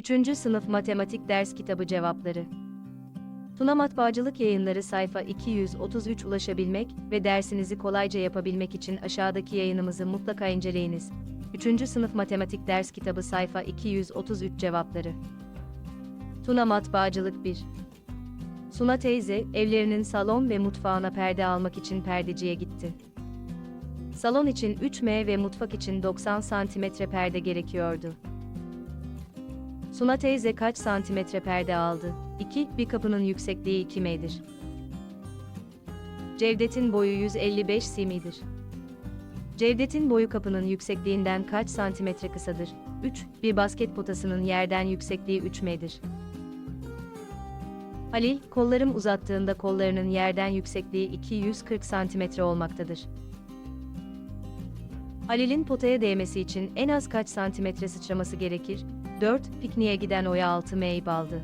3. Sınıf Matematik Ders Kitabı Cevapları Tuna Matbaacılık Yayınları sayfa 233 ulaşabilmek ve dersinizi kolayca yapabilmek için aşağıdaki yayınımızı mutlaka inceleyiniz. 3. Sınıf Matematik Ders Kitabı sayfa 233 Cevapları Tuna Matbaacılık 1 Suna teyze, evlerinin salon ve mutfağına perde almak için perdeciye gitti. Salon için 3M ve mutfak için 90 santimetre perde gerekiyordu. Suna teyze kaç santimetre perde aldı? 2. Bir kapının yüksekliği 2 m'dir. Cevdet'in boyu 155 simidir. Cevdet'in boyu kapının yüksekliğinden kaç santimetre kısadır? 3. Bir basket potasının yerden yüksekliği 3 m'dir. Halil, kollarım uzattığında kollarının yerden yüksekliği 240 santimetre olmaktadır. Halil'in potaya değmesi için en az kaç santimetre sıçraması gerekir? 4. Pikniğe giden Oya 6 m ip aldı.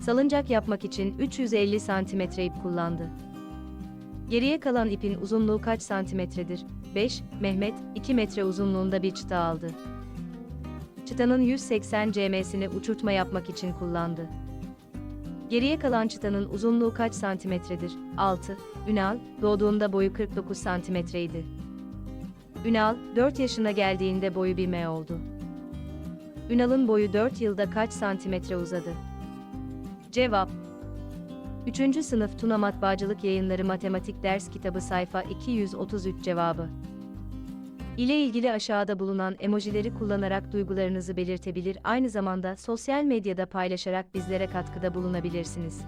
Salıncak yapmak için 350 santimetre ip kullandı. Geriye kalan ipin uzunluğu kaç santimetredir? 5. Mehmet, 2 metre uzunluğunda bir çıta aldı. Çıtanın 180 cm'sini uçurtma yapmak için kullandı. Geriye kalan çıtanın uzunluğu kaç santimetredir? 6. Ünal, doğduğunda boyu 49 santimetreydi. Ünal, 4 yaşına geldiğinde boyu 1 m oldu. Ünal'ın boyu 4 yılda kaç santimetre uzadı? Cevap 3. Sınıf Tuna Matbaacılık Yayınları Matematik Ders Kitabı sayfa 233 cevabı ile ilgili aşağıda bulunan emojileri kullanarak duygularınızı belirtebilir aynı zamanda sosyal medyada paylaşarak bizlere katkıda bulunabilirsiniz.